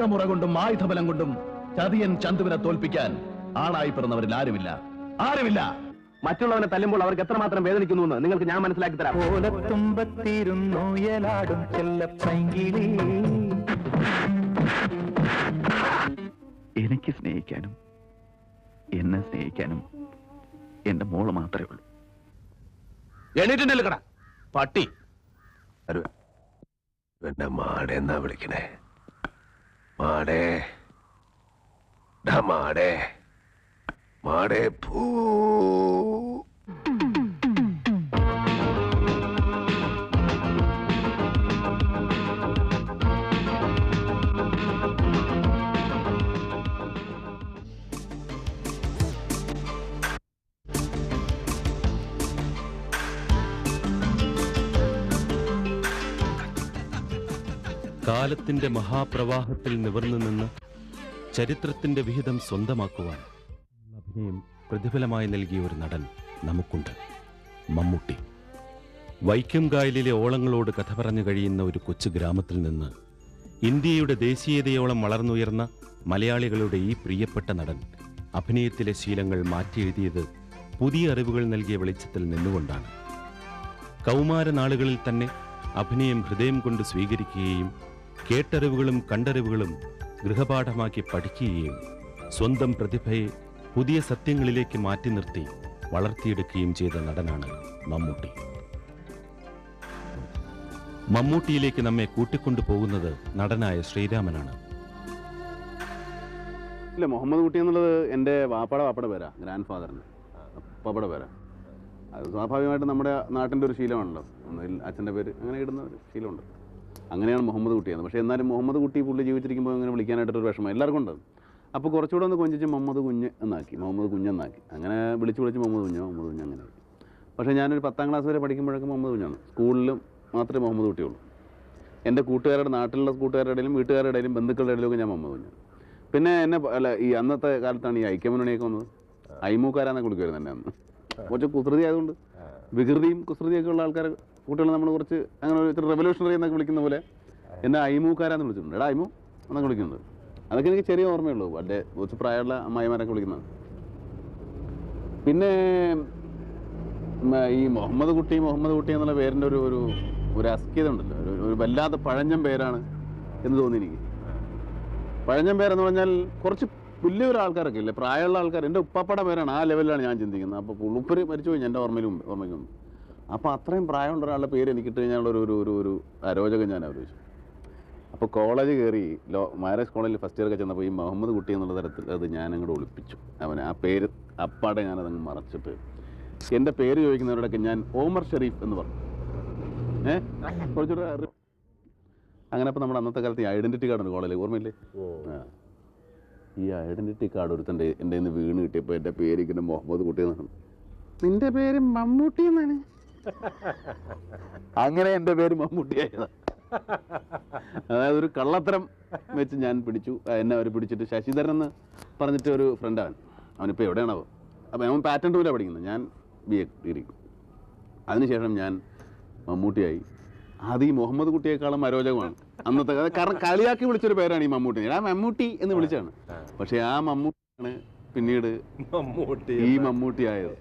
അംഗമുറ കൊണ്ടും ആയുധബലം കൊണ്ടും ചതിയൻ ചന്തുവിനെ തോൽപ്പിക്കാൻ ആളായി പിറന്നവരിൽ ആരുമില്ല. ആരുമില്ല. മറ്റുള്ളവനെ തല്ലുമ്പോൾ അവർക്ക് എത്രമാത്രം വേദനിക്കുന്നു എന്ന് നിങ്ങൾക്ക് ഞാൻ മനസ്സിലാക്കി തരാം. ഓലത്തുമ്പത്തിരുന്നുയലാടും എനിക്ക് സ്നേഹിക്കാനും എന്നെ സ്നേഹിക്കാനും എന്റെ മോൾ മാത്രമേ ഉള്ളൂ. എണീറ്റുണ്ടല്ലക്കട പട്ടി. എന്നെ മാടെന്നാ വിളിക്കണേ? മാടേ ഡാ മാടേ മാടേ കാലത്തിന്റെ മഹാപ്രവാഹത്തിൽ നിവർന്നു നിന്ന് ചരിത്രത്തിന്റെ വിഹിതം സ്വന്തമാക്കുവാൻ അഭിനയം പ്രതിഫലമായി നൽകിയ ഒരു നടൻ നമുക്കുണ്ട്. മമ്മൂട്ടി. വൈക്കം കായലിലെ ഓളങ്ങളോട് കഥ പറഞ്ഞു കഴിയുന്ന ഒരു കൊച്ചു ഗ്രാമത്തിൽ നിന്ന് ഇന്ത്യയുടെ ദേശീയതയോളം വളർന്നുയർന്ന മലയാളികളുടെ ഈ പ്രിയപ്പെട്ട നടൻ അഭിനയത്തിലെ ശീലങ്ങൾ മാറ്റിയെഴുതിയത് പുതിയ അറിവുകൾ നൽകിയ വെളിച്ചത്തിൽ നിന്നുകൊണ്ടാണ്. കൗമാര നാളുകളിൽ തന്നെ അഭിനയം ഹൃദയം കൊണ്ട് സ്വീകരിക്കുകയും കേട്ടറിവുകളും കണ്ടറിവുകളും ഗൃഹപാഠമാക്കി പഠിക്കുകയും സ്വന്തം പ്രതിഭയെ പുതിയ സത്യങ്ങളിലേക്ക് മാറ്റി നിർത്തി വളർത്തിയെടുക്കുകയും ചെയ്ത നടനാണ് മമ്മൂട്ടി. മമ്മൂട്ടിയിലേക്ക് നമ്മെ കൂട്ടിക്കൊണ്ടു പോകുന്നത് നടനായ ശ്രീരാമനാണ്. ഇല്ല മുഹമ്മദ് കുട്ടി എന്നുള്ളത് എന്റെ വാപ്പട വാപ്പയുടെ പേരാ ഗ്രാൻഡ് ഫാദറിന്റെ പപ്പയുടെ പേരാ. അത് സ്വാഭാവികമായിട്ടും നമ്മുടെ നാട്ടിന്റെ ഒരു ശീലമാണല്ലോ. ഒന്നിൽ അച്ഛന്റെ പേര് അങ്ങനെ ഇടുന്ന ഒരു ശീലമുണ്ട്. അങ്ങനെയാണ് മുഹമ്മദ് കുട്ടി എന്ന്. പക്ഷേ എന്നാലും മുഹമ്മദ് കുട്ടി പുള്ളി ജീവിച്ചിരിക്കുമ്പോൾ അങ്ങനെ വിളിക്കാനായിട്ടൊരു വിഷമം. എല്ലാവർക്കും ഉണ്ട് അപ്പോൾ കുറച്ചുകൂടെ ഒന്ന് കൊഞ്ചിച്ച് മുഹമ്മദ് കുഞ്ഞ് എന്നാക്കി മുഹമ്മദ് കുഞ്ഞ് കുഞ്ഞെന്നാക്കി അങ്ങനെ വിളിച്ച് വിളിച്ച് മുഹമ്മദ് കുഞ്ഞ് മുഹമ്മദ് കുഞ്ഞ് അങ്ങനെ പക്ഷേ ഞാനൊരു പത്താം ക്ലാസ് വരെ പഠിക്കുമ്പോഴൊക്കെ മുഹമ്മദ് കുഞ്ഞാണ്. സ്കൂളിലും മാത്രമേ മുഹമ്മദ് കുട്ടിയുള്ളൂ എന്റെ കൂട്ടുകാരുടെ നാട്ടിലുള്ള കൂട്ടുകാരുടെ ഇടയിലും വീട്ടുകാരുടെ ഇടയിലും ബന്ധുക്കളുടെ ഇടയിലൊക്കെ ഞാൻ മുഹമ്മദ് കുഞ്ഞ് പിന്നെ എന്നെ അല്ല ഈ അന്നത്തെ കാലത്താണ് ഈ ഐക്യമുന്നണിയൊക്കെ വന്നത്. ഐമൂക്കാരാന്നൊക്കെ വിളിക്കുമായിരുന്നു എന്നെ അന്ന്. കുറച്ച് കുസൃതി ആയതുകൊണ്ട്. വികൃതിയും കുസൃതിയൊക്കെ ഉള്ള ആൾക്കാർ കുട്ടികളെ നമ്മൾ കുറച്ച് അങ്ങനെ ഒരു റെവല്യൂഷണറി എന്നൊക്കെ വിളിക്കുന്ന പോലെ എന്നെ ഐമൂക്കാരാന്ന് വിളിച്ചിട്ടുണ്ട്. എടാ ഐമു എന്നൊക്കെ വിളിക്കുന്നത് അതൊക്കെ എനിക്ക് ചെറിയ ഓർമ്മയുള്ളൂ. വളരെ കുറച്ച് പ്രായമുള്ള അമ്മായിമാരൊക്കെ വിളിക്കുന്നത്. പിന്നെ ഈ മുഹമ്മദ് കുട്ടി മുഹമ്മദ് കുട്ടി എന്നുള്ള പേരിന്റെ ഒരു ഒരു ഒരു അസ്കിത ഉണ്ടല്ലോ. ഒരു വല്ലാത്ത പഴഞ്ഞം പേരാണ് എന്ന് തോന്നി എനിക്ക്. പഴഞ്ഞം പേരെന്ന് പറഞ്ഞാൽ കുറച്ച് വലിയൊരു ആൾക്കാരൊക്കെ ഇല്ലേ? പ്രായമുള്ള ആൾക്കാർ എന്റെ ഉപ്പാപ്പയുടെ പേരാണ് ആ ലെവലിലാണ് ഞാൻ ചിന്തിക്കുന്നത്. അപ്പോൾ ഉളുപ്പര് മരിച്ചു പോയി എന്റെ ഓർമ്മയിലും ഓർമ്മയ്ക്ക് അപ്പോൾ അത്രയും പ്രായമുള്ള ഒരാളുടെ പേര് എനിക്ക് ഇട്ട് കഴിഞ്ഞാൽ ഒരു ഒരു ഒരു അരോചകം ഞാൻ ആലോചിച്ചു. അപ്പോൾ കോളേജ് കയറി ലോ മാരേജ് കോളേജിൽ ഫസ്റ്റ് ഇയറൊക്കെ ചെന്നപ്പോൾ ഈ മുഹമ്മദ് കുട്ടി എന്നുള്ള തരത്തിൽ അത് ഞാൻ അങ്ങോട്ട് ഒളിപ്പിച്ചു. അവൻ ആ പേര് അപ്പാടെ ഞാനതങ്ങ് മറച്ചിട്ട്. എന്റെ പേര് ചോദിക്കുന്നവരോടൊക്കെ ഞാൻ ഓമർ ഷെരീഫ് എന്ന് പറഞ്ഞു. ഏ? കുറച്ചുകൂടെ അങ്ങനെ അപ്പോൾ നമ്മുടെ അന്നത്തെ കാലത്ത് ഈ ഐഡന്റിറ്റി കാർഡ് ഉണ്ട് കോളേജിൽ ഓർമ്മയില്ലേ. ഈ ഐഡന്റിറ്റി കാർഡ് ഒരുത്തന്റെ എന്റെ നിന്ന് വീണ് കിട്ടിയപ്പോൾ എന്റെ പേര് ഇങ്ങനെ മുഹമ്മദ് കുട്ടി എന്നാണ്. നിന്റെ പേര് മമ്മൂട്ടി എന്നാണ്. അങ്ങനെ എന്റെ പേര് മമ്മൂട്ടിയായതാണ് അതായത് ഒരു കള്ളത്തരം വെച്ച് ഞാൻ പിടിച്ചു. എന്നെ അവർ പിടിച്ചിട്ട് ശശിധരൻ എന്ന് പറഞ്ഞിട്ട് ഒരു ഫ്രണ്ട് അവൻ. അവനിപ്പോൾ എവിടെയാണാവോ. അപ്പോൾ അവൻ പാറ്റൻ ടൂലാണ് പഠിക്കുന്നത്. ഞാൻ ബി എ ഡിഗ്രി അതിനുശേഷം ഞാൻ മമ്മൂട്ടിയായി. അത് ഈ മുഹമ്മദ് കുട്ടിയേക്കാളും അരോചകമാണ്. അന്നത്തെ കാരണം കളിയാക്കി വിളിച്ചൊരു പേരാണ് ഈ മമ്മൂട്ടി. ആ മമ്മൂട്ടി എന്ന് വിളിച്ചാണ്. പക്ഷേ ആ മമ്മൂട്ടിയാണ് പിന്നീട് മമ്മൂട്ടി ഈ മമ്മൂട്ടി ആയത്.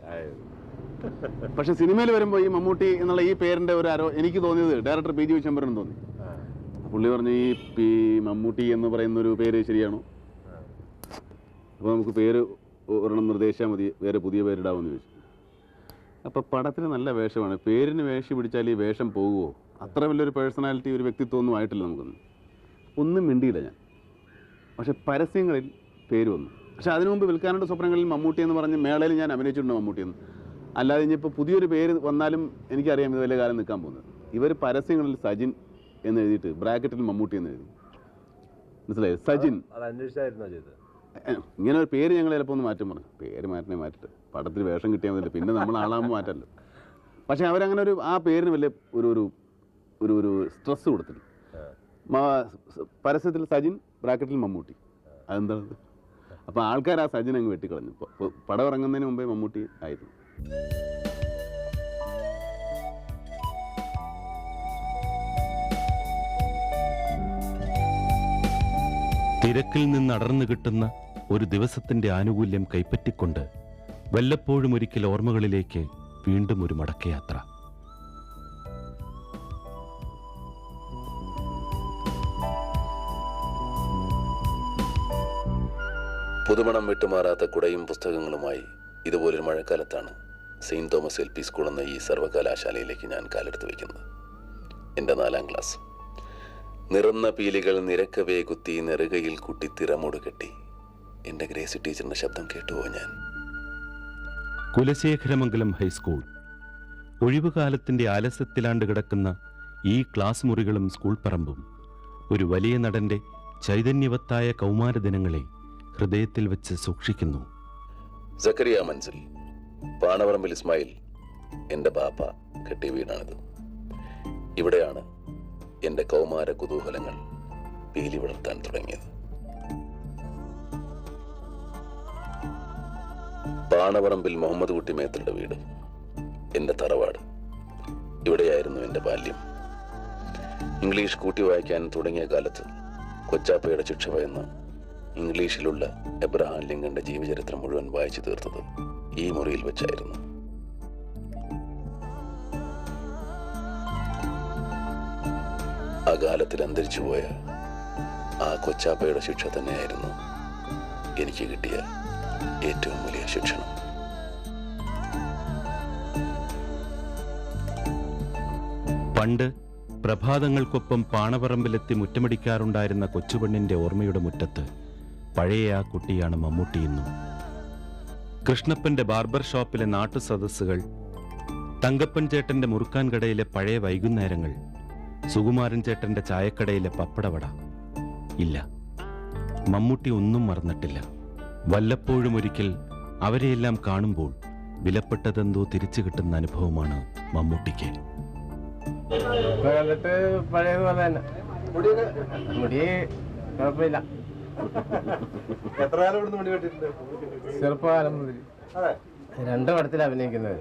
പക്ഷെ സിനിമയിൽ വരുമ്പോൾ ഈ മമ്മൂട്ടി എന്നുള്ള ഈ പേരിന്റെ ഒരു ആരോ എനിക്ക് തോന്നിയത് ഡയറക്ടർ പി ജി വിശംബരൻ തോന്നി. പുള്ളി പറഞ്ഞു ഈ പി മമ്മൂട്ടി എന്ന് പറയുന്ന ഒരു പേര് ശരിയാണോ? അപ്പോൾ നമുക്ക് പേര് ഒരെണ്ണം നിർദ്ദേശിച്ചാൽ മതി വേറെ പുതിയ പേരിടാമെന്ന് ചോദിച്ചു. അപ്പോൾ പടത്തിന് നല്ല വേഷമാണ്. പേരിന് വേഷം പിടിച്ചാൽ ഈ വേഷം പോകുമോ അത്ര വലിയൊരു പേഴ്സണാലിറ്റി ഒരു വ്യക്തിത്വമൊന്നും ആയിട്ടില്ല നമുക്കൊന്നും. ഒന്നും മിണ്ടിയില്ല ഞാൻ. പക്ഷെ പരസ്യങ്ങളിൽ പേര് വന്നു. പക്ഷെ അതിനു മുമ്പ് വിൽക്കാനുള്ള സ്വപ്നങ്ങളിൽ മമ്മൂട്ടി എന്ന് പറഞ്ഞ് മേളയിൽ ഞാൻ അഭിനയിച്ചിട്ടുണ്ട് മമ്മൂട്ടി എന്ന്. അല്ലാതെ ഇനിയിപ്പോൾ പുതിയൊരു പേര് വന്നാലും എനിക്കറിയാം ഇത് വലിയ കാലം നിൽക്കാൻ പോകുന്നത്. ഇവർ പരസ്യങ്ങളിൽ സജിൻ എന്ന് എഴുതിയിട്ട് ബ്രാക്കറ്റിൽ മമ്മൂട്ടി എന്ന് എഴുതി. മനസ്സിലായി? സജിൻ. ഇങ്ങനെ ഒരു പേര് ഞങ്ങൾ ചിലപ്പോൾ ഒന്ന് മാറ്റം പറഞ്ഞു. പേര് മാറ്റണേ മാറ്റിട്ട്. പടത്തിൽ വേഷം കിട്ടിയാൽ മതി പിന്നെ നമ്മൾ ആളാകുമ്പോൾ മാറ്റല്ലോ. പക്ഷെ അവരങ്ങനെ ഒരു ആ പേരിന് വലിയ ഒരു ഒരു ഒരു ഒരു സ്ട്രെസ് കൊടുത്തില്ല പരസ്യത്തിൽ സജിൻ ബ്രാക്കറ്റിൽ മമ്മൂട്ടി. അതെന്താണ് അപ്പോൾ ആൾക്കാർ ആ സജിൻ അങ്ങ് വെട്ടിക്കളഞ്ഞു. പടം ഇറങ്ങുന്നതിന് മുമ്പേ മമ്മൂട്ടി ആയിരുന്നു. തിരക്കിൽ നിന്ന് അടർന്നു കിട്ടുന്ന ഒരു ദിവസത്തിന്റെ ആനുകൂല്യം കൈപ്പറ്റിക്കൊണ്ട് വല്ലപ്പോഴും ഒരിക്കൽ ഓർമ്മകളിലേക്ക് വീണ്ടും ഒരു മടക്കയാത്ര. പുതുമണം വിട്ടുമാറാത്ത കുടയും പുസ്തകങ്ങളുമായി ഇതുപോലൊരു മഴക്കാലത്താണ് Saint Thomas L P school എന്ന ഈ സർവകലാശാലയിലേക്ക് ഞാൻ കാലെടുത്ത് വയ്ക്കുന്നത് എന്റെ നാലാം ക്ലാസ്. നിറന്ന പീലികൾ നിരക്കവേ കുത്തി നെറുകയിൽ കുട്ടി തിറമൂട് കെട്ടി. എന്റെ ഗ്രേസി ടീച്ചറിന്റെ ശബ്ദം കേട്ടുവോ ഞാൻ? കുലശേഖരമംഗലം ഹൈസ്കൂൾ. ഒഴിവുകാലത്തിന്റെ ആലസ്യത്തിലാണ്ട് കിടക്കുന്ന ഈ ക്ലാസ് മുറികളും സ്കൂൾ പറമ്പും ഒരു വലിയ നടന്റെ ചൈതന്യവത്തായ കൗമാര ദിനങ്ങളെ ഹൃദയത്തിൽ വെച്ച് സൂക്ഷിക്കുന്നു. സക്കറിയ മൻസിൽ പാണവറമ്പിൽ ഇസ്മായിൽ എന്റെ ബാപ്പ കെട്ടിയ വീടാണിത്. ഇവിടെയാണ് എന്റെ കൗമാര കുതൂഹലങ്ങൾ പീലി വളർത്താൻ തുടങ്ങിയത്. പാണവറമ്പിൽ മുഹമ്മദ് കുട്ടി മേത്തരുടെ വീട് എന്റെ തറവാട്. ഇവിടെയായിരുന്നു എന്റെ ബാല്യം. ഇംഗ്ലീഷ് കൂട്ടി വായിക്കാൻ തുടങ്ങിയ കാലത്ത് കൊച്ചാപ്പയുടെ ശിക്ഷ ഭയന്ന് ഇംഗ്ലീഷിലുള്ള എബ്രഹാം ലിങ്കന്റെ ജീവചരിത്രം മുഴുവൻ വായിച്ചു തീർത്തത് ഈ മുറിയിൽ വെച്ചായിരുന്നു. അകാലത്തിൽ അന്തരിച്ചുപോയ ആ കൊച്ചാപ്പയുടെ ശിക്ഷ തന്നെയായിരുന്നു എനിക്ക് കിട്ടിയ ഏറ്റവും വലിയ ശിക്ഷണം. പണ്ട് പ്രഭാതങ്ങൾക്കൊപ്പം പാണപറമ്പിലെത്തി മുറ്റമടിക്കാറുണ്ടായിരുന്ന കൊച്ചുപെണ്ണിന്റെ ഓർമ്മയുടെ മുറ്റത്ത് പഴയ ആ കുട്ടിയാണ് മമ്മൂട്ടി ഇന്നും കൃഷ്ണപ്പന്റെ ബാർബർ ഷോപ്പിലെ നാട്ടു സദസ്സുകൾ തങ്കപ്പൻ ചേട്ടന്റെ മുറുക്കാൻ കടയിലെ പഴയ വൈകുന്നേരങ്ങൾ സുകുമാരൻ ചേട്ടന്റെ ചായക്കടയിലെ പപ്പടവട. ഇല്ല മമ്മൂട്ടി ഒന്നും മറന്നിട്ടില്ല. വല്ലപ്പോഴും ഒരിക്കൽ അവരെയെല്ലാം കാണുമ്പോൾ വിലപ്പെട്ടതെന്തോ തിരിച്ചു കിട്ടുന്ന അനുഭവമാണ് മമ്മൂട്ടിക്ക്. പഴയതുപോലെ തന്നെ. മുടി കുഴപ്പമില്ല. എത്ര കാലം ഇവിടുന്ന് മുടി വെട്ടിട്ടുണ്ട് ചെറുപ്പകാലം മുതൽ. രണ്ട് പടത്തിൽ അഭിനയിക്കുന്നത്.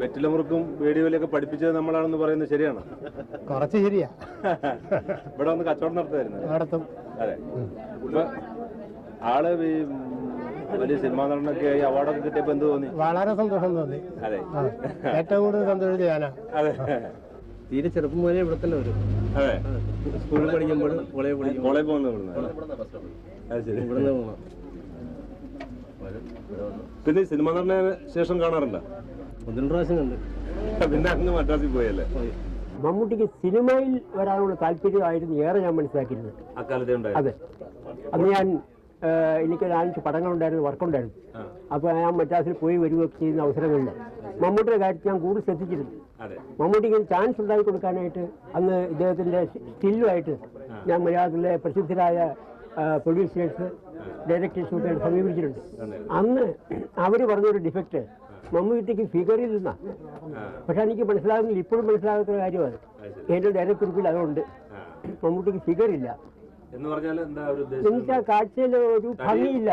വെറ്റില മുറുക്കും വേടിയോലൊക്കെ പഠിപ്പിച്ചത് നമ്മളാണെന്ന് പറയുന്നത് ശരിയാണ്? കുറച്ച് ശരിയാ. ഇവിടെ വന്ന് കച്ചവടം നടത്തുമായിരുന്നു. നടത്തും. അതെ. ഇപ്പൊ ആൾ ഈ വലിയ സിനിമാ നടനൊക്കെ ആയി അവാർഡൊക്കെ കിട്ടിയപ്പോ എന്ത് തോന്നി? വളരെ സന്തോഷം തോന്നി. അതെ. ഏറ്റവും കൂടുതൽ സന്തോഷം ഞാനാ. അതെ. തീരെ ചെറുപ്പം മുതലേ ഇവിടെ തന്നെ വരും. അതെ. സ്കൂളിൽ പഠിക്കുമ്പോൾ കോളേജ് പഠിക്കും കോളേജ് ശരി. പോകണം പിന്നെ സിനിമ നടന ശേഷം കാണാറില്ല ഒന്ന് രണ്ട് പ്രാവശ്യം കണ്ട്. പിന്നെ അങ്ങ് മദ്രാസിൽ പോയല്ലേ? മമ്മൂട്ടിക്ക് സിനിമയിൽ വരാനുള്ള താല്പര്യമായിരുന്നു ഏറെ ഞാൻ മനസ്സിലാക്കിയിരുന്നത്. അതെ. അന്ന് ഞാൻ എനിക്ക് നാലഞ്ച് പടങ്ങളുണ്ടായിരുന്നു വർക്കുണ്ടായിരുന്നു. അപ്പോൾ ഞാൻ മദ്രാസിൽ പോയി വരികയൊക്കെ ചെയ്യുന്ന അവസരങ്ങളുണ്ട്. മമ്മൂട്ടിയുടെ കാര്യത്തിൽ ഞാൻ കൂടുതൽ ശ്രദ്ധിച്ചിരുന്നു. മമ്മൂട്ടിക്ക് ചാൻസ് ഉണ്ടാക്കി കൊടുക്കാനായിട്ട് അന്ന് ഇദ്ദേഹത്തിന്റെ സ്റ്റില്ലുമായിട്ട് ഞാൻ മലയാളത്തിലെ പ്രസിദ്ധരായ പ്രൊഡ്യൂസേഴ്സ് ഡയറക്ടേഴ്സൊക്കെ സമീപിച്ചിട്ടുണ്ട്. അന്ന് അവർ പറഞ്ഞൊരു ഡിഫക്റ്റ് മമ്മൂട്ടിക്ക് ഫിഗറിൽ നിന്നാ. പക്ഷെ എനിക്ക് മനസ്സിലാകുന്നില്ല ഇപ്പോഴും മനസ്സിലാകാത്ത കാര്യമാണ്. എന്റെ കുറിപ്പിൽ അതുകൊണ്ട് മമ്മൂട്ടിക്ക് ഫിഗറില്ല എന്ന് പറഞ്ഞാൽ എന്താ ഒരു ഉദ്ദേശം? എനിക്ക് ആ കാഴ്ചയിൽ ഒരു ഭംഗിയില്ല.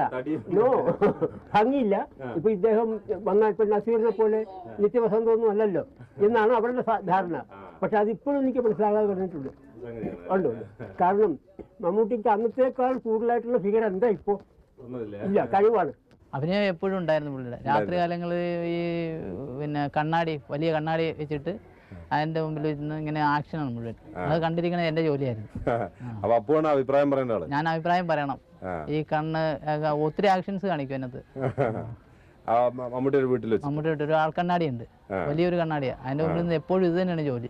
നോ ഭംഗിയില്ല. ഇപ്പൊ ഇദ്ദേഹം വന്നാൽ ഇപ്പൊ നസീറിനെ പോലെ നിത്യവസന്തമൊന്നും അല്ലല്ലോ. എന്നാണ് അവരുടെ ധാരണ. പക്ഷെ അതിപ്പോഴും എനിക്ക് മനസ്സിലാകാതെ പറഞ്ഞിട്ടുണ്ട്. ഉണ്ട്. കാരണം മമ്മൂട്ടിക്ക് അന്നത്തേക്കാൾ കൂടുതലായിട്ടുള്ള ഫിഗർ എന്താ ഇപ്പോ? ഒന്നുമില്ല. ഇല്ല കഴിവാണ്. അഭിനയം എപ്പോഴും ഉണ്ടായിരുന്നു പുള്ളിയുടെ. രാത്രി കാലങ്ങളിൽ ഈ പിന്നെ കണ്ണാടി വലിയ കണ്ണാടി വെച്ചിട്ട് അതിന്റെ മുമ്പിൽ ഇരുന്ന് ഇങ്ങനെ ആക്ഷനാണ് മുഴുവൻ. അത് കണ്ടിരിക്കണത് എന്റെ ജോലിയായിരുന്നു. അപ്പൊ അപ്പോഴാണ് അഭിപ്രായം പറയേണ്ട ആൾ? ഞാൻ അഭിപ്രായം പറയണം. ഈ കണ്ണ് ഒത്തിരി ആക്ഷൻസ് കാണിക്കും അതിനകത്ത്. മമ്മൂട്ടിയുടെ വീട്ടിൽ നമ്മുടെ വീട്ടിൽ ഒരു ആൾക്കണ്ണാടി ഉണ്ട് വലിയൊരു കണ്ണാടിയാ. അതിന്റെ മുമ്പിൽ നിന്ന് എപ്പോഴും ഇത് തന്നെയാണ് ജോലി.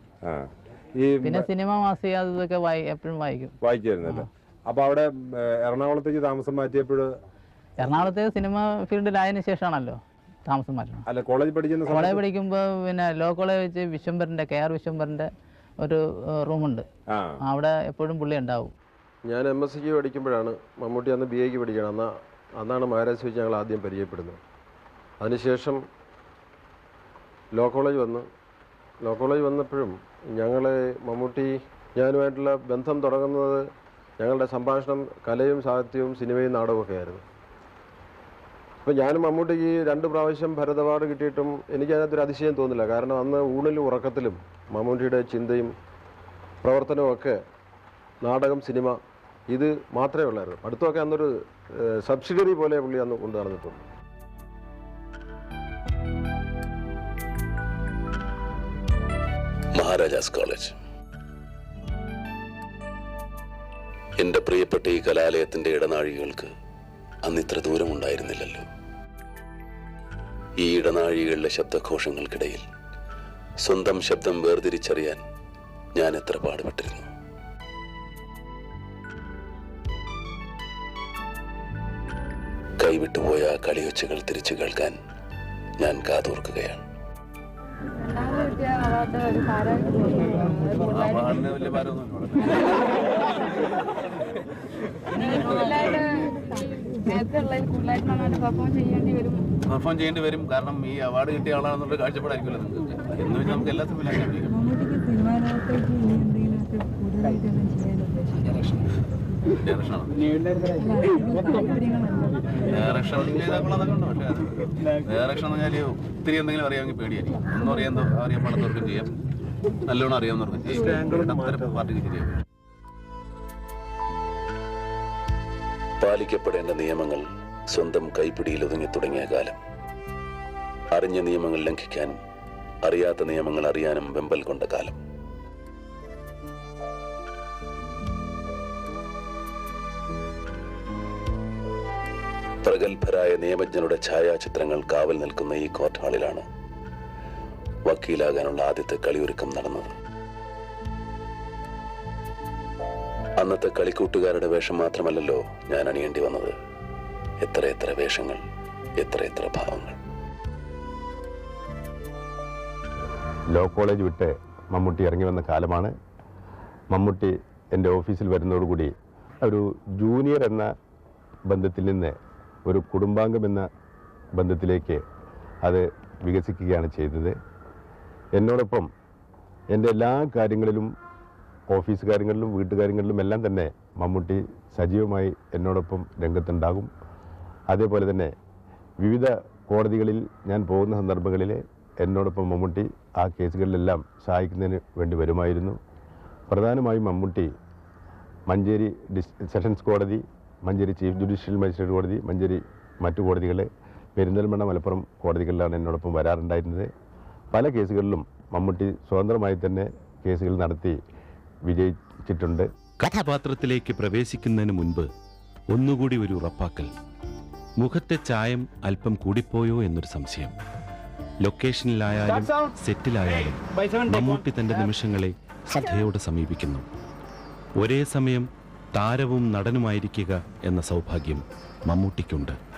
പിന്നെ സിനിമ മാസിക അതൊക്കെ എപ്പോഴും വായിക്കും. വായിക്കായിരുന്നല്ലോ അപ്പൊ അവിടെ എറണാകുളത്തേക്ക് താമസം മാറ്റിയപ്പോൾ എറണാകുളത്തെ സിനിമ ഫീൽഡിലായതിനു ശേഷമാണല്ലോ. താമസം മാറ്റണം. അല്ല കോളേജ് പഠിക്കുന്ന കോളേജ് പഠിക്കുമ്പോൾ പിന്നെ ലോ കോളേജ് വെച്ച് വിശ്വംഭരന്റെ കെ ആർ വിശ്വംബറിന്റെ ഒരു റൂമുണ്ട്. ആ. അവിടെ എപ്പോഴും പുള്ളി ഉണ്ടാവും. ഞാൻ എം എസ് സിക്ക് പഠിക്കുമ്പോഴാണ് മമ്മൂട്ടി അന്ന് ബി എക്ക് പഠിക്കണം. അന്ന് അന്നാണ് മഹാരാജ് വെച്ച് ഞങ്ങൾ ആദ്യം പരിചയപ്പെടുന്നത്. അതിനുശേഷം ലോ കോളേജ് വന്ന്. ലോ കോളേജ് വന്നപ്പോഴും ഞങ്ങൾ മമ്മൂട്ടി ഞാനുമായിട്ടുള്ള ബന്ധം തുടങ്ങുന്നത് ഞങ്ങളുടെ സംഭാഷണം കലയും സാഹിത്യവും സിനിമയും നാടകമൊക്കെ ആയിരുന്നു. അപ്പോൾ ഞാനും മമ്മൂട്ടിക്ക് രണ്ട് പ്രാവശ്യം ഭരത് അവാർഡ് കിട്ടിയിട്ടും എനിക്ക് അതിനകത്തൊരു അതിശയം തോന്നില്ല. കാരണം അന്ന് ഊണിലും ഉറക്കത്തിലും മമ്മൂട്ടിയുടെ ചിന്തയും പ്രവർത്തനവും ഒക്കെ നാടകം സിനിമ ഇത് മാത്രമേ ഉള്ളായിരുന്നു. അടുത്തൊക്കെ അന്നൊരു സബ്സിഡറി പോലെ പുള്ളി അന്ന് കൊണ്ടു നടന്നിട്ടുണ്ട്. മഹാരാജാസ് കോളേജ്. എന്റെ പ്രിയപ്പെട്ട ഈ കലാലയത്തിന്റെ ഇടനാഴികൾക്ക് അന്ന് ഇത്ര ദൂരമുണ്ടായിരുന്നില്ലല്ലോ. ഈ ഇടനാഴികളിലെ ശബ്ദഘോഷങ്ങൾക്കിടയിൽ സ്വന്തം ശബ്ദം വേർതിരിച്ചറിയാൻ ഞാൻ എത്ര പാടുപെട്ടിരുന്നു. കൈവിട്ടുപോയ കളിയൊച്ചകൾ തിരിച്ചു കേൾക്കാൻ ഞാൻ കാതോർക്കുകയാണ്. പെർഫോം ചെയ്യേണ്ടി വരും. കാരണം ഈ അവാർഡ് കിട്ടിയ ആളാണെന്നുള്ള കാഴ്ചപ്പാടായിരിക്കുമല്ലോ നിങ്ങൾക്ക് എന്ന് വെച്ചാൽ നമുക്ക് എല്ലാ തമ്മിൽ ഡയറക്ഷൻ ഉണ്ട് പക്ഷേ ഡയറക്ഷൻ എന്ന് പറഞ്ഞാൽ ഒത്തിരി എന്തെങ്കിലും അറിയാമെങ്കിൽ പേടിയായിരിക്കും. ഒന്നും അറിയാൻ അറിയാൻ പാടത്തവർക്കും ചെയ്യാം? നല്ലോണം അറിയാവുന്നവർക്കും ചെയ്യാം? അത്തരം പാർട്ടിക്ക് ചെയ്യാം? പാലിക്കപ്പെടേണ്ട നിയമങ്ങൾ സ്വന്തം കൈപ്പിടിയിൽ ഒതുങ്ങി തുടങ്ങിയ കാലം. അറിഞ്ഞ നിയമങ്ങൾ ലംഘിക്കാനും അറിയാത്ത നിയമങ്ങൾ അറിയാനും വെമ്പൽ കൊണ്ട കാലം. പ്രഗത്ഭരായ നിയമജ്ഞരുടെ ഛായാചിത്രങ്ങൾ കാവൽ നിൽക്കുന്ന ഈ കോർട്ട് ഹാളിലാണ് വക്കീലാകാനുള്ള ആദ്യത്തെ കളിയൊരുക്കം നടന്നത്. അന്നത്തെ കളിക്കൂട്ടുകാരുടെ വേഷം മാത്രമല്ലല്ലോ ഞാൻ അണിയേണ്ടി വന്നത്. എത്ര എത്ര വേഷങ്ങൾ എത്ര എത്ര ഭാവങ്ങൾ. ലോ കോളേജ് വിട്ട് മമ്മൂട്ടി ഇറങ്ങി വന്ന കാലമാണ്. മമ്മൂട്ടി എന്റെ ഓഫീസിൽ വരുന്നതോടുകൂടി ഒരു ജൂനിയർ എന്ന ബന്ധത്തിൽ നിന്ന് ഒരു കുടുംബാംഗം എന്ന ബന്ധത്തിലേക്ക് അത് വികസിക്കുകയാണ് ചെയ്തത്. എന്നോടൊപ്പം എന്റെ എല്ലാ കാര്യങ്ങളിലും ഓഫീസ് കാര്യങ്ങളിലും വീട്ടുകാര്യങ്ങളിലും എല്ലാം തന്നെ മമ്മൂട്ടി സജീവമായി എന്നോടൊപ്പം രംഗത്തുണ്ടാകും. അതേപോലെ തന്നെ വിവിധ കോടതികളിൽ ഞാൻ പോകുന്ന സന്ദർഭങ്ങളിൽ എന്നോടൊപ്പം മമ്മൂട്ടി ആ കേസുകളിലെല്ലാം സഹായിക്കുന്നതിന് വേണ്ടി വരുമായിരുന്നു. പ്രധാനമായും മമ്മൂട്ടി മഞ്ചേരി സെഷൻസ് കോടതി മഞ്ചേരി ചീഫ് ജുഡീഷ്യൽ മജിസ്ട്രേറ്റ് കോടതി മഞ്ചേരി മറ്റു കോടതികൾ പെരിന്തൽമണ്ണ മലപ്പുറം കോടതികളിലാണ് എന്നോടൊപ്പം വരാറുണ്ടായിരുന്നത്. പല കേസുകളിലും മമ്മൂട്ടി സ്വതന്ത്രമായി തന്നെ കേസുകൾ നടത്തി വിജയിച്ചിട്ടുണ്ട്. കഥാപാത്രത്തിലേക്ക് പ്രവേശിക്കുന്നതിന് മുൻപ് ഒന്നുകൂടി ഒരു ഉറപ്പാക്കൽ. മുഖത്തെ ചായം അല്പം കൂടിപ്പോയോ എന്നൊരു സംശയം. ലൊക്കേഷനിലായാലും സെറ്റിലായാലും മമ്മൂട്ടി തന്റെ നിമിഷങ്ങളെ ശ്രദ്ധയോടെ സമീപിക്കുന്നു. ഒരേ സമയം താരവും നടനുമായിരിക്കുക എന്ന സൗഭാഗ്യം മമ്മൂട്ടിക്കുണ്ട്.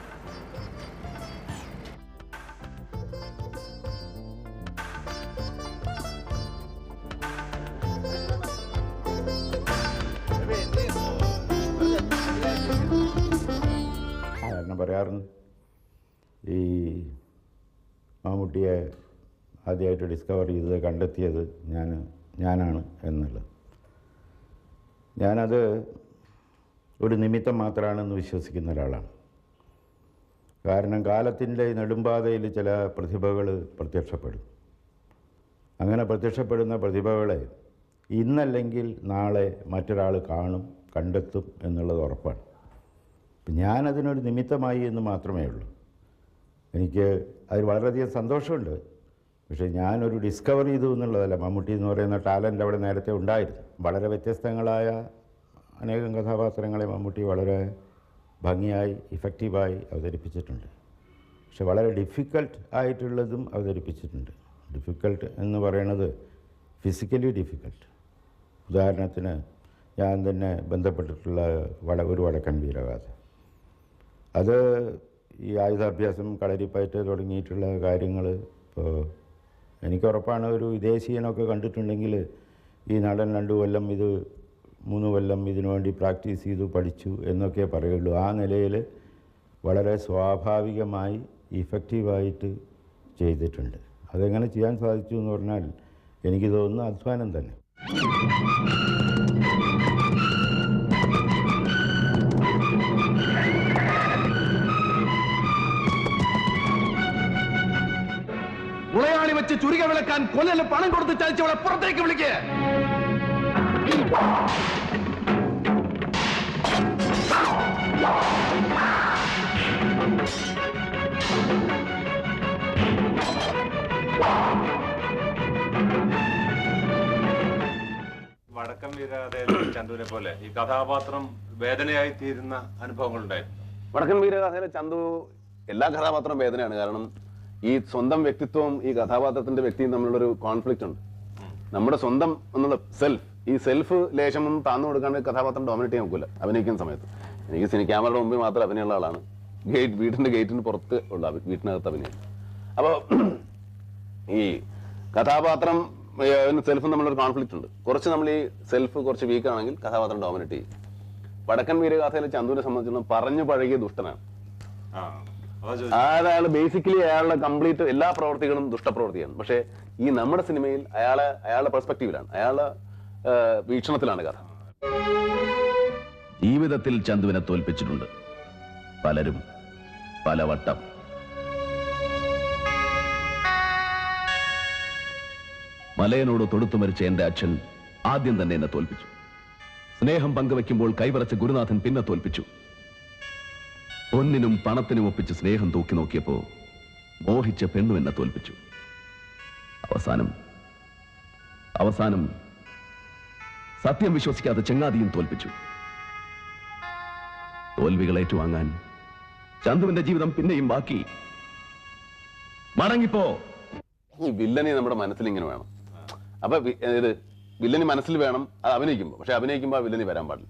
ഈ മമ്മൂട്ടിയെ ആദ്യമായിട്ട് ഡിസ്കവർ ചെയ്തത് കണ്ടെത്തിയത് ഞാൻ ഞാനാണ് എന്നുള്ളത്. ഞാനത് ഒരു നിമിത്തം മാത്രമാണെന്ന് വിശ്വസിക്കുന്ന ഒരാളാണ്. കാരണം കാലത്തിന്റെ നെടുമ്പാതയിൽ ചില പ്രതിഭകൾ പ്രത്യക്ഷപ്പെടും. അങ്ങനെ പ്രത്യക്ഷപ്പെടുന്ന പ്രതിഭകളെ ഇന്നല്ലെങ്കിൽ നാളെ മറ്റൊരാൾ കാണും കണ്ടെത്തും എന്നുള്ളത് ഉറപ്പാണ്. ഞാനതിനൊരു നിമിത്തമായി എന്ന് മാത്രമേ ഉള്ളൂ. എനിക്ക് അതിൽ വളരെയധികം സന്തോഷമുണ്ട്. പക്ഷേ ഞാനൊരു ഡിസ്കവർ ചെയ്തു എന്നുള്ളതല്ല. മമ്മൂട്ടി എന്ന് പറയുന്ന ടാലന്റ് അവിടെ നേരത്തെ ഉണ്ടായിരുന്നു. വളരെ വ്യത്യസ്തങ്ങളായ അനേകം കഥാപാത്രങ്ങളെ മമ്മൂട്ടി വളരെ ഭംഗിയായി ഇഫക്റ്റീവായി അവതരിപ്പിച്ചിട്ടുണ്ട്. പക്ഷെ വളരെ ഡിഫിക്കൽട്ട് ആയിട്ടുള്ളതും അവതരിപ്പിച്ചിട്ടുണ്ട്. ഡിഫിക്കൽട്ട് എന്ന് പറയുന്നത് ഫിസിക്കലി ഡിഫിക്കൽട്ട് ഉദാഹരണത്തിന് ഞാൻ തന്നെ ബന്ധപ്പെട്ടിട്ടുള്ള വട ഒരു വടക്കൻ വീരഗാഥ അത് ഈ ആയുധാഭ്യാസം കളരിപ്പയറ്റ് തുടങ്ങിയിട്ടുള്ള കാര്യങ്ങൾ ഇപ്പോൾ എനിക്കുറപ്പാണ് ഒരു വിദേശീയനൊക്കെ കണ്ടിട്ടുണ്ടെങ്കിൽ ഈ നടൻ രണ്ടു കൊല്ലം ഇത് മൂന്ന് കൊല്ലം ഇതിനു വേണ്ടി പ്രാക്ടീസ് ചെയ്തു പഠിച്ചു എന്നൊക്കെ പറയുള്ളൂ. ആ നിലയിൽ വളരെ സ്വാഭാവികമായി ഇഫക്റ്റീവായിട്ട് ചെയ്തിട്ടുണ്ട്. അതെങ്ങനെ ചെയ്യാൻ സാധിച്ചു എന്ന് പറഞ്ഞാൽ എനിക്ക് തോന്നുന്നു അധ്വാനം തന്നെ. ഉളയാളി വെച്ച് ചുരുക വിളക്കാൻ കൊല്ലല് പണം കൊടുത്ത് ചതിച്ചവളെ പുറത്തേക്ക് വിളിക്കുക വടക്കം വീരാതെ ചന്തുവിനെ പോലെ ഈ കഥാപാത്രം വേദനയായി തീരുന്ന അനുഭവങ്ങളുണ്ടായിരുന്നു വടക്കൻ വീരകഥയിലെ ചന്തു എല്ലാ കഥാപാത്രവും വേദനയാണ്. കാരണം ഈ സ്വന്തം വ്യക്തിത്വവും ഈ കഥാപാത്രത്തിന്റെ വ്യക്തിയും തമ്മിലുള്ള ഒരു കോൺഫ്ലിക്റ്റ് ഉണ്ട് നമ്മുടെ സ്വന്തം എന്നുള്ള സെൽഫ് ഈ സെൽഫ് ലേശം ഒന്നും താന്നു കൊടുക്കാണ്ട് കഥാപാത്രം ഡോമിനേറ്റ് ചെയ്യാൻ നോക്കില്ല അഭിനയിക്കുന്ന സമയത്ത്. എനിക്ക് സിനി ക്യാമറയുടെ മുമ്പിൽ മാത്രം അഭിനയമുള്ള ആളാണ്. ഗേറ്റ് വീടിന്റെ ഗേറ്റിന് പുറത്ത് ഉള്ള വീട്ടിനകത്ത് അഭിനയം അപ്പോൾ ഈ കഥാപാത്രം സെൽഫും തമ്മിലൊരു കോൺഫ്ലിക്റ്റ് ഉണ്ട്. കുറച്ച് നമ്മൾ ഈ സെൽഫ് കുറച്ച് വീക്ക് ആണെങ്കിൽ കഥാപാത്രം ഡോമിനേറ്റ് ചെയ്യും. വടക്കൻ വീരഗാഥയിലെ ചന്തുവിനെ സംബന്ധിച്ചിടത്തോളം പറഞ്ഞു പഴകിയ ദുഷ്ടനാണ്. അയാൾ ബേസിക്കലി അയാളുടെ കംപ്ലീറ്റ് എല്ലാ പ്രവർത്തികളും ദുഷ്ടപ്രവൃത്തിയാണ് പക്ഷേ ഈ നമ്മുടെ സിനിമയിൽ അയാളെ അയാളുടെ പെർസ്പെക്റ്റീവിലാണ് അയാളുടെ വീക്ഷണത്തിലാണ് കഥ. ജീവിതത്തിൽ ചന്തുവിനെ തോൽപ്പിച്ചിട്ടുണ്ട്. പലരും പലവട്ടം മലയനോട് തൊടുത്തു മരിച്ച എന്റെ അച്ഛൻ ആദ്യം തന്നെ എന്നെ തോൽപ്പിച്ചു. സ്നേഹം പങ്കുവെക്കുമ്പോൾ കൈവറച്ച ഗുരുനാഥൻ പിന്നെ തോൽപ്പിച്ചു. പൊന്നിനും പണത്തിനും ഒപ്പിച്ച് സ്നേഹം തൂക്കി നോക്കിയപ്പോ മോഹിച്ച പെണ്ണു എന്നെ തോൽപ്പിച്ചു. അവസാനം അവസാനം സത്യം വിശ്വസിക്കാതെ ചെങ്ങാതിയും തോൽപ്പിച്ചു. തോൽവികൾ ഏറ്റുവാങ്ങാൻ ചന്തുവിന്റെ ജീവിതം പിന്നെയും ബാക്കി. മടങ്ങിപ്പോ. ഈ വില്ലനെ നമ്മുടെ മനസ്സിൽ ഇങ്ങനെ വേണം. അപ്പൊ ഇത് വില്ലന് മനസ്സിൽ വേണം അത് അഭിനയിക്കുമ്പോൾ പക്ഷെ അഭിനയിക്കുമ്പോൾ വില്ലനി വരാൻ പാടില്ല.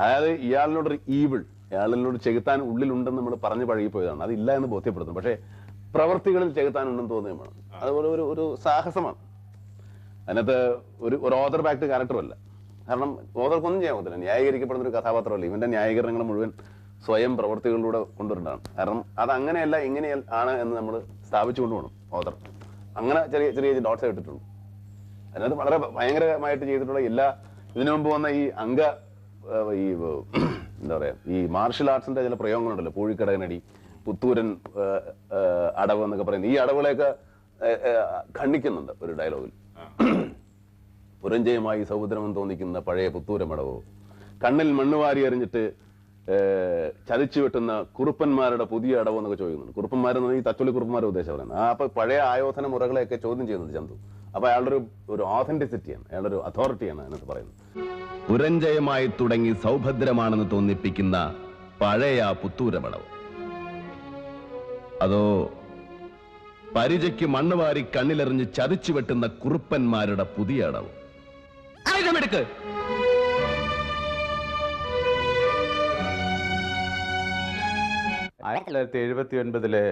അതായത് ഇയാളിനോടൊരു ഈവിൾ ഇയാളിനോട് ചെകുത്താൻ ഉള്ളിലുണ്ടെന്ന് നമ്മൾ പറഞ്ഞു പഴകിപ്പോയതാണ്. അതില്ല എന്ന് ബോധ്യപ്പെടുത്തുന്നു പക്ഷേ പ്രവർത്തികളിൽ ചെകുത്താനുണ്ടെന്ന് തോന്നുകയും വേണം. അതുപോലെ ഒരു ഒരു സാഹസമാണ്. അതിനകത്ത് ഒരു ഒരു ഓതർ ബാക്ട് ക്യാരക്ടറല്ല കാരണം ഓതർക്കൊന്നും ചെയ്യാൻ പറ്റില്ല ന്യായീകരിക്കപ്പെടുന്ന ഒരു കഥാപാത്രമല്ല? ഇവന്റെ ന്യായീകരണങ്ങൾ മുഴുവൻ സ്വയം പ്രവർത്തികളിലൂടെ കൊണ്ടുവരേണ്ടതാണ് കാരണം അത് അങ്ങനെയല്ല ഇങ്ങനെ ആണ് എന്ന് നമ്മൾ സ്ഥാപിച്ചുകൊണ്ട് പോകണം ഓതർ അങ്ങനെ ചെറിയ ചെറിയ ഡോട്ട്സ് ഇട്ടിട്ടുണ്ട് അതിനകത്ത് വളരെ ഭയങ്കരമായിട്ട് ചെയ്തിട്ടുള്ള എല്ലാ ഇതിനു മുമ്പ് വന്ന ഈ അംഗ ഈ എന്താ പറയാ ഈ മാർഷൽ ആർട്സിന്റെ ചില പ്രയോഗങ്ങളുണ്ടല്ലോ. പൂഴിക്കടകനടി പുത്തൂരൻ അടവ് എന്നൊക്കെ പറയുന്നത് ഈ അടവുകളെയൊക്കെ ഖണ്ഡിക്കുന്നുണ്ട് ഒരു ഡയലോഗിൽ പുരഞ്ജയമായി സൗദരമെന്ന് തോന്നിക്കുന്ന പഴയ പുത്തൂരമടവോ? കണ്ണിൽ മണ്ണ് വാരി എറിഞ്ഞിട്ട് ചതിച്ചു വെട്ടുന്ന കുറുപ്പന്മാരുടെ പുതിയ അടവോ എന്നൊക്കെ ചോദിക്കുന്നുണ്ട്. കുറുപ്പന്മാരെന്ന് ഈ തച്ചുള്ളി കുറുപ്പന്മാരുടെ ഉദ്ദേശം പറയുന്നത് ആ അപ്പൊ പഴയ ആയോധന മുറകളെയൊക്കെ ചോദ്യം ചെയ്യുന്നുണ്ട് ചന്തു. അപ്പൊ അയാളുടെ ഒരു ഒരു ഓതന്റിസിറ്റിയാണ് അയാളുടെ ഒരു അതോറിറ്റിയാണ് അതിനകത്ത് പറയുന്നത്. പുരഞ്ജയമായി തുടങ്ങി സൗഭദ്രമാണെന്ന് തോന്നിപ്പിക്കുന്ന പഴയ പുത്തൂരമടവ്? അതോ പരിചയ്ക്ക് മണ്ണ് വാരി കണ്ണിലെറിഞ്ഞ് ചതിച്ചു വെട്ടുന്ന കുറുപ്പന്മാരുടെ പുതിയ അടവ് ആയുധമെടുക്ക്. ആയിരത്തി തൊള്ളായിരത്തി എഴുപത്തി ഒൻപതിലെ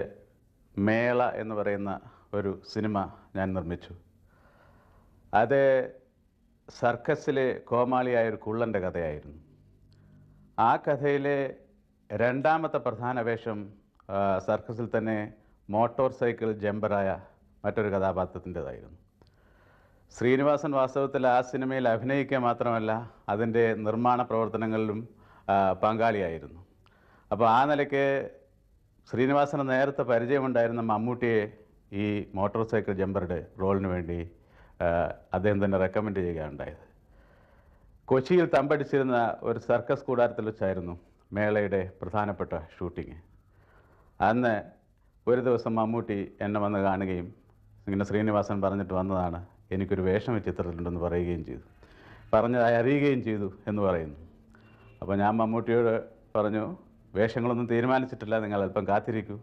മേള എന്ന് പറയുന്ന ഒരു സിനിമ ഞാൻ നിർമ്മിച്ചു. അത് സർക്കസിലെ കോമാളിയായ ഒരു കുള്ളന്റെ കഥയായിരുന്നു. ആ കഥയിലെ രണ്ടാമത്തെ പ്രധാന വേഷം സർക്കസിൽ തന്നെ മോട്ടോർ സൈക്കിൾ ജമ്പറായ മറ്റൊരു കഥാപാത്രത്തിന്റെതായിരുന്നു. ശ്രീനിവാസൻ വാസ്തവത്തിൽ ആ സിനിമയിൽ അഭിനയിക്കുക മാത്രമല്ല അതിന്റെ നിർമ്മാണ പ്രവർത്തനങ്ങളിലും പങ്കാളിയായിരുന്നു. അപ്പോൾ ആ നിലയ്ക്ക് ശ്രീനിവാസന് നേരത്തെ പരിചയമുണ്ടായിരുന്ന മമ്മൂട്ടിയെ ഈ മോട്ടോർ സൈക്കിൾ ജമ്പറുടെ റോളിന് വേണ്ടി അദ്ദേഹം തന്നെ റെക്കമെൻഡ് ചെയ്യുകയുണ്ടായത്. കൊച്ചിയിൽ തമ്പടിച്ചിരുന്ന ഒരു സർക്കസ് കൂടാരത്തിൽ വെച്ചായിരുന്നു മേളയുടെ പ്രധാനപ്പെട്ട ഷൂട്ടിങ്. അന്ന് ഒരു ദിവസം മമ്മൂട്ടി എന്നെ വന്ന് കാണുകയും ഇങ്ങനെ ശ്രീനിവാസൻ പറഞ്ഞിട്ട് വന്നതാണ് എനിക്കൊരു വേഷം ചിത്രത്തിലുണ്ടെന്ന് പറയുകയും ചെയ്തു. പറഞ്ഞതായി അറിയുകയും ചെയ്തു എന്ന് പറയുന്നു. അപ്പോൾ ഞാൻ മമ്മൂട്ടിയോട് പറഞ്ഞു വേഷങ്ങളൊന്നും തീരുമാനിച്ചിട്ടില്ല നിങ്ങൾ അല്പം കാത്തിരിക്കൂ.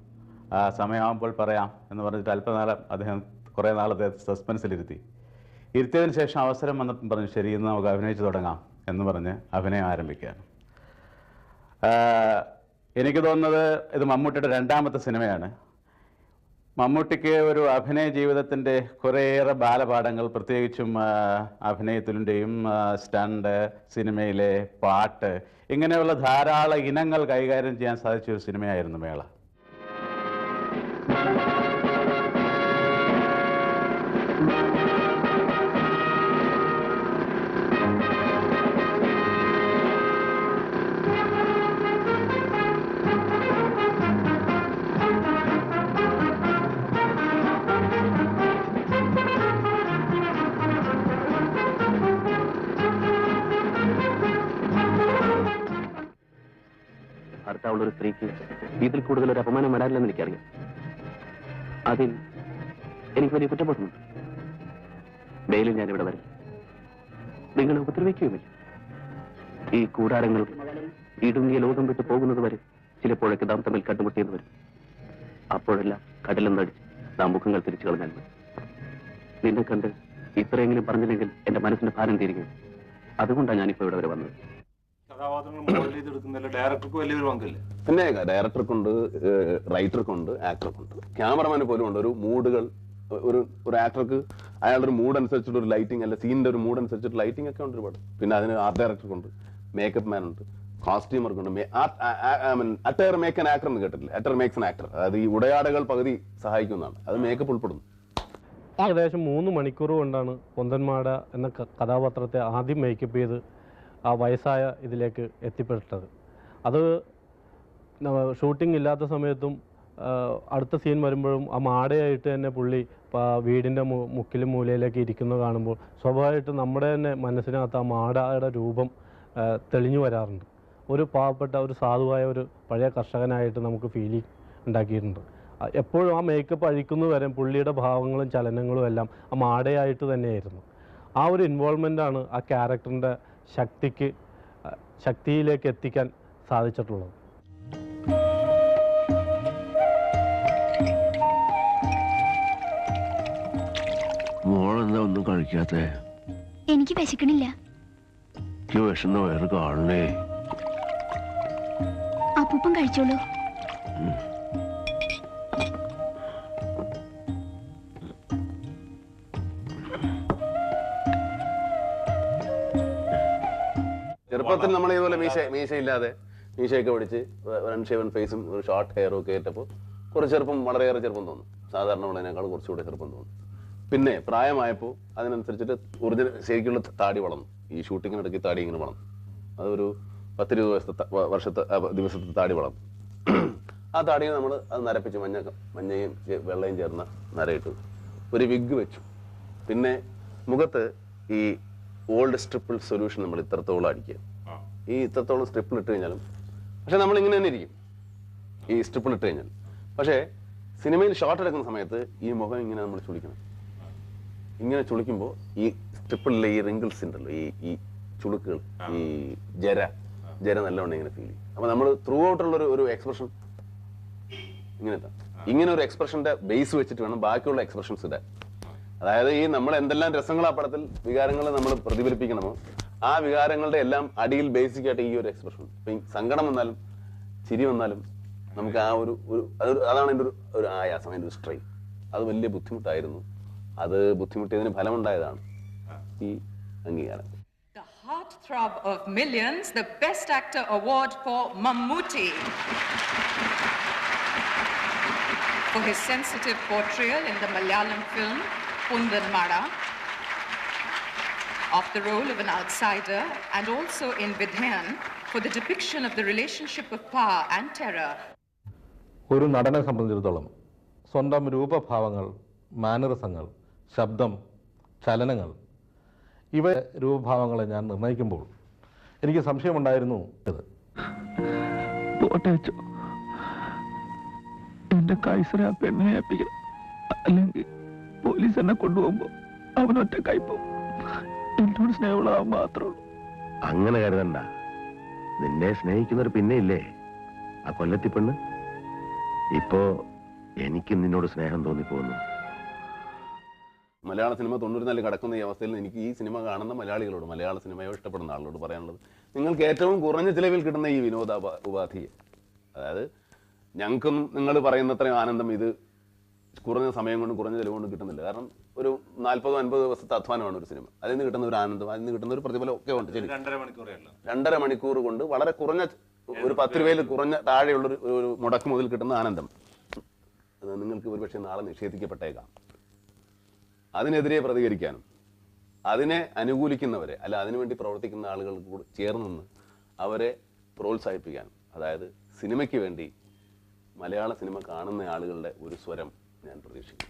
ആ സമയമാകുമ്പോൾ പറയാം എന്ന് പറഞ്ഞിട്ട് അല്പനാളം അദ്ദേഹം കുറേ നാൾ അദ്ദേഹത്തെ സസ്പെൻസിലിരുത്തി. ഇരുത്തിയതിന് ശേഷം അവസരം വന്നപ്പം പറഞ്ഞു ശരി ഇന്ന് നമുക്ക് അഭിനയിച്ചു തുടങ്ങാം എന്ന് പറഞ്ഞ് അഭിനയം ആരംഭിക്കുകയാണ്. എനിക്ക് തോന്നുന്നത് ഇത് മമ്മൂട്ടിയുടെ രണ്ടാമത്തെ സിനിമയാണ്. മമ്മൂട്ടിക്ക് ഒരു അഭിനയ ജീവിതത്തിന്റെ കുറേയേറെ ബാലപാഠങ്ങൾ പ്രത്യേകിച്ചും അഭിനയത്തിന്റെയും സ്റ്റണ്ട് സിനിമയിലെ പാട്ട് ഇങ്ങനെയുള്ള ധാരാളം ഇനങ്ങൾ കൈകാര്യം ചെയ്യാൻ സാധിച്ച ഒരു സിനിമയായിരുന്നു മേള. ഇതിൽ കൂടുതൽ ഒരു അപമാനം വരാറില്ലെന്ന് എനിക്കറിയാം. അതിൽ എനിക്ക് വലിയ കുറ്റബോധമുണ്ട്. ഞാൻ ഇവിടെ വരും. നിങ്ങൾ ഉപദ്രവിക്കുകയുമില്ല. ഈ കൂടാരങ്ങൾ ഇടുങ്ങിയ ലോകം വിട്ടു പോകുന്നത് വരെ ചിലപ്പോഴൊക്കെ നാം തമ്മിൽ കണ്ടുമുട്ടിയെന്ന് വരും. അപ്പോഴെല്ലാം കടലെന്നടിച്ച് നാം മുഖങ്ങൾ തിരിച്ചു കളഞ്ഞാൽ മതി. നിന്നെ കണ്ട് ഇത്രയെങ്കിലും പറഞ്ഞില്ലെങ്കിൽ എന്റെ മനസ്സിന്റെ ഭാരം തീരുകയും അതുകൊണ്ടാണ് ഞാനിപ്പോ ഇവിടെ വരെ വന്നത്. പിന്നെ ഡയറക്ടർക്കുണ്ട് റൈറ്റർക്കുണ്ട് ആക്ടർക്കുണ്ട് ക്യാമറമാന് പോലും ഉണ്ട്. ഒരു മൂഡുകൾ ഒരു ഒരു ആക്ടർക്ക് അയാളുടെ ഒരു മൂഡ് അനുസരിച്ചിട്ട് ഒരു ലൈറ്റിംഗ് അല്ല സീനിന്റെ ഒരു മൂഡ് അനുസരിച്ചിട്ട് ലൈറ്റിംഗ് ഒക്കെ ഉണ്ട് ഒരുപാട്. പിന്നെ അതിന് ആർട്ട് ഡയറക്ടർക്കുണ്ട് മേക്കപ്പ് മാൻ ഉണ്ട്. കോസ്റ്റ്യൂമർക്കുണ്ട് അറ്റയർ മേക്ക് ആൻ ആക്ടർ എന്ന് കേട്ടില്ല അറ്റർ മേക്സ് ആൻ ആക്ടർ അതായത് ഈ ഉടയാടകൾ പകുതി സഹായിക്കുന്നതാണ്. അത് മേക്കപ്പ് ഉൾപ്പെടുന്നു. ഏകദേശം മൂന്ന് മണിക്കൂർ കൊണ്ടാണ് പൊന്തന്മാട എന്ന കഥാപാത്രത്തെ ആദ്യം മേക്കപ്പ് ചെയ്ത് ആ വയസ്സായ ഇതിലേക്ക് എത്തിപ്പെട്ടത്. അത് ഷൂട്ടിംഗ് ഇല്ലാത്ത സമയത്തും അടുത്ത സീൻ വരുമ്പോഴും ആ മാടയായിട്ട് തന്നെ പുള്ളി വീടിന്റെ മുക്കിലും മൂലയിലേക്ക് ഇരിക്കുന്നത് കാണുമ്പോൾ സ്വാഭാവികമായിട്ടും നമ്മുടെ തന്നെ മനസ്സിനകത്ത് ആ മാടയുടെ രൂപം തെളിഞ്ഞു വരാറുണ്ട്. ഒരു പാവപ്പെട്ട ഒരു സാധുവായ ഒരു പഴയ കർഷകനായിട്ട് നമുക്ക് ഫീലിംഗ് ഉണ്ടാക്കിയിട്ടുണ്ട്. എപ്പോഴും ആ മേക്കപ്പ് അഴിക്കുന്നു വരെ പുള്ളിയുടെ ഭാവങ്ങളും ചലനങ്ങളും എല്ലാം ആ മാടയായിട്ട് തന്നെയായിരുന്നു. ആ ഒരു ഇൻവോൾവ്മെന്റാണ് ആ ക്യാരക്ടറിന്റെ ശക്തിക്ക് ശക്തിയിലേക്ക് എത്തിക്കാൻ സാധിച്ചിട്ടുള്ളത്. മോളെന്താ ഒന്നും കഴിക്കാത്തേ? എനിക്ക് വിശക്കണില്ല. എനിക്ക് വിഷന്ന വയറ് കാണണേ. അപ്പൂപ്പൻ കഴിച്ചോളൂ. ചെറുപ്പത്തിൽ നമ്മൾ ഇതുപോലെ മീശ മീശ ഇല്ലാതെ മീശയൊക്കെ പിടിച്ച് അൺഷേവൻ ഫേസും ഒരു ഷോർട്ട് ഹെയറും ഒക്കെ ആയിട്ടപ്പോൾ കുറച്ച് ചെറുപ്പം വളരെയേറെ ചെറുപ്പം തോന്നും. സാധാരണ ഉള്ളതിനേക്കാൾ കുറച്ചുകൂടെ ചെറുപ്പം തോന്നും. പിന്നെ പ്രായമായപ്പോൾ അതിനനുസരിച്ചിട്ട് ഒറിജിനൽ ശരിക്കുള്ള താടി വളർന്നു. ഈ ഷൂട്ടിങ്ങിനിടയ്ക്ക് താടി ഇങ്ങനെ വളർന്നു. അതൊരു പത്തിരുപത് ദിവസത്തെ ത- വ- വർഷത്തെ ദിവസത്തെ താടി വളർന്നു. ആ താടിയെ നമ്മൾ അത് നരപ്പിച്ച് മഞ്ഞ മഞ്ഞയും വെള്ളയും ചേർന്ന നരയിട്ടു. ഒരു വിഗ് വെച്ചു. പിന്നെ മുഖത്ത് ഈ ഓൾഡ് സ്ട്രിപ്പിൾ സൊല്യൂഷൻ നമ്മൾ ഇത്രത്തോളം അടിക്കുക. ഈ ഇത്രത്തോളം സ്ട്രിപ്പിൽ ഇട്ട് കഴിഞ്ഞാലും. പക്ഷെ നമ്മൾ ഇങ്ങനെ തന്നെ ഇരിക്കും. ഈ സ്ട്രിപ്പിൽ ഇട്ട് കഴിഞ്ഞാൽ. പക്ഷേ സിനിമയിൽ ഷോട്ട് എടുക്കുന്ന സമയത്ത് ഈ മുഖം ഇങ്ങനെ നമ്മൾ ചുളിക്കണം. ഇങ്ങനെ ചുളിക്കുമ്പോൾ ഈ സ്ട്രിപ്പിലുള്ള ഈ റിങ്കിൾസ് ഉണ്ടല്ലോ ഈ ഈ ചുളുക്കുകൾ ഈ ജര ജര നല്ലോണം ഇങ്ങനെ ഫീൽ ചെയ്യും. അപ്പൊ നമ്മൾ ത്രൂ ഔട്ട് ഒരു എക്സ്പ്രഷൻ ഇങ്ങനെ. ഇങ്ങനെ ഒരു എക്സ്പ്രഷന്റെ ബേസ് വെച്ചിട്ട് വേണം ബാക്കിയുള്ള എക്സ്പ്രഷൻസ് ഇടാൻ. അതായത് ഈ നമ്മൾ എന്തെല്ലാം രസങ്ങൾ ആ പടത്തിൽ വികാരങ്ങൾ നമ്മൾ പ്രതിഫലിപ്പിക്കണമോ ആ വികാരങ്ങളുടെ എല്ലാം അടിയിൽ ബേസിക് ആയിട്ട് ഈ ഒരു എക്സ്പ്രഷൻ ഇപ്പൊ സങ്കടം വന്നാലും ചിരി വന്നാലും നമുക്ക് ആ ഒരു ഒരു അതാണ് എന്റെ ഒരു ഒരു ആയാസം എന്റെ ഒരു സ്ട്രെയിൻ അത് വലിയ ബുദ്ധിമുട്ടായിരുന്നു. അത് ബുദ്ധിമുട്ടിയതിന് ഫലമുണ്ടായതാണ് ഈ അംഗീകാരം. Heartthrob of millions, the Best Actor award for Mammootty. For his sensitive portrayal in the Malayalam film Pundan Mada of the role of an outsider and also in Vidhan for the depiction of the relationship of power and terror. ഒരു നടനെ സംബന്ധിച്ചിടത്തോളം സ്വന്തം രൂപഭാവങ്ങൾ മാനറിസങ്ങൾ ശബ്ദം ചലനങ്ങൾ ഇവ രൂപഭാവങ്ങളെ ഞാൻ നിർണയിക്കുമ്പോൾ എനിക്ക് സംശയമുണ്ടായിരുന്നു ഇത് എന്റെ കൈസറെ ആ പെണ്ണിനെ ഏൽപ്പിക്കണം. അല്ലെങ്കിൽ പോലീസ് എന്നെ കൊണ്ടുപോകുമ്പോ അവനൊറ്റ കൈപ്പോവും എന്നോട് സ്നേഹമുള്ളതാ മാത്രമുള്ളൂ അങ്ങനെ കരുതണ്ട. നിന്നെ സ്നേഹിക്കുന്നവർ പിന്നെ ഇല്ലേ ആ കൊല്ലത്തി പെണ്ണ്? ഇപ്പോ എനിക്ക് നിന്നോട് സ്നേഹം തോന്നിപ്പോകുന്നു. മലയാള സിനിമ തൊണ്ണൂറ്റിനാല് കടക്കുന്ന ഈ അവസ്ഥയിൽ എനിക്ക് ഈ സിനിമ കാണുന്ന മലയാളികളോട് മലയാള സിനിമയോ ഇഷ്ടപ്പെടുന്ന ആളുകളോട് പറയാനുള്ളത് നിങ്ങൾക്ക് ഏറ്റവും കുറഞ്ഞ ചിലവിൽ കിട്ടുന്ന ഈ വിനോദ ഉപാധിയെ. അതായത് ഞങ്ങൾക്കൊന്നും നിങ്ങൾ പറയുന്നത്രയും ആനന്ദം ഇത് കുറഞ്ഞ സമയം കൊണ്ട് കുറഞ്ഞ ചിലവ് കൊണ്ട് കിട്ടുന്നില്ല. കാരണം ഒരു നാൽപ്പതോ അൻപതോ ദിവസത്തെ അധ്വാനമാണ് ഒരു സിനിമ. അതിൽ നിന്ന് കിട്ടുന്ന ഒരു ആനന്ദം അതിൽ നിന്ന് കിട്ടുന്ന ഒരു പ്രതിഫലം ഒക്കെ ഉണ്ട് ശരി. രണ്ടര മണിക്കൂർ കൊണ്ട് വളരെ കുറഞ്ഞ ഒരു പത്ത് രൂപയിൽ കുറഞ്ഞ താഴെയുള്ള ഒരു ഒരു മുടക്ക് മുതൽ കിട്ടുന്ന ആനന്ദം. നിങ്ങൾക്ക് ഒരുപക്ഷെ നാളെ നിഷേധിക്കപ്പെട്ടേക്കാം. അതിനെതിരെ പ്രതികരിക്കാനും അതിനെ അനുകൂലിക്കുന്നവരെ അല്ല അതിനുവേണ്ടി പ്രവർത്തിക്കുന്ന ആളുകൾ കൂടെ ചേർന്ന് നിന്ന് അവരെ പ്രോത്സാഹിപ്പിക്കാനും. അതായത് സിനിമയ്ക്ക് വേണ്ടി മലയാള സിനിമ കാണുന്ന ആളുകളുടെ ഒരു സ്വരം ഞാൻ പ്രതീക്ഷിക്കുന്നു.